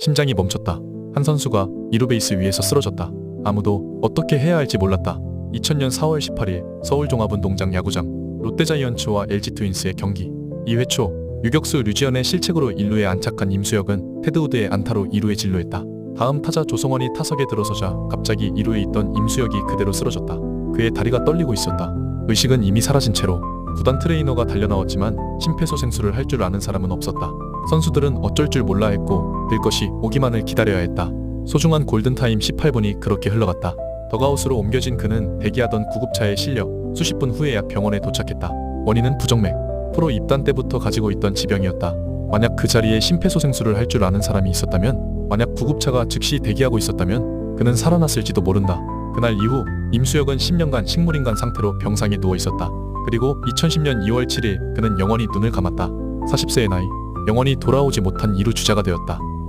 심장이 멈췄다. 한 선수가 이루베이스 위에서 쓰러졌다. 아무도 어떻게 해야 할지 몰랐다. 2000년 4월 18일 서울 종합운동장 야구장 롯데자이언츠와 LG 트윈스의 경기 2회 초 유격수 류지연의 실책으로 1루에 안착한 임수혁은 테드우드의 안타로 2루에 진루했다. 다음 타자 조성원이 타석에 들어서자 갑자기 2루에 있던 임수혁이 그대로 쓰러졌다. 그의 다리가 떨리고 있었다. 의식은 이미 사라진 채로 구단 트레이너가 달려나왔지만 심폐소생술을 할 줄 아는 사람은 없었다. 선수들은 어쩔 줄 몰라 했고 늘 것이 오기만을 기다려야 했다. 소중한 골든타임 18분이 그렇게 흘러갔다. 더가웃으로 옮겨진 그는 대기하던 구급차에 실려 수십 분 후에야 병원에 도착했다. 원인은 부정맥. 프로 입단 때부터 가지고 있던 지병이었다. 만약 그 자리에 심폐소생술을 할 줄 아는 사람이 있었다면, 만약 구급차가 즉시 대기하고 있었다면 그는 살아났을지도 모른다. 그날 이후 임수혁은 10년간 식물인간 상태로 병상에 누워 있었다. 그리고 2010년 2월 7일 그는 영원히 눈을 감았다. 40세의 나이, 영원히 돌아오지 못한 이루 주자가 되었다.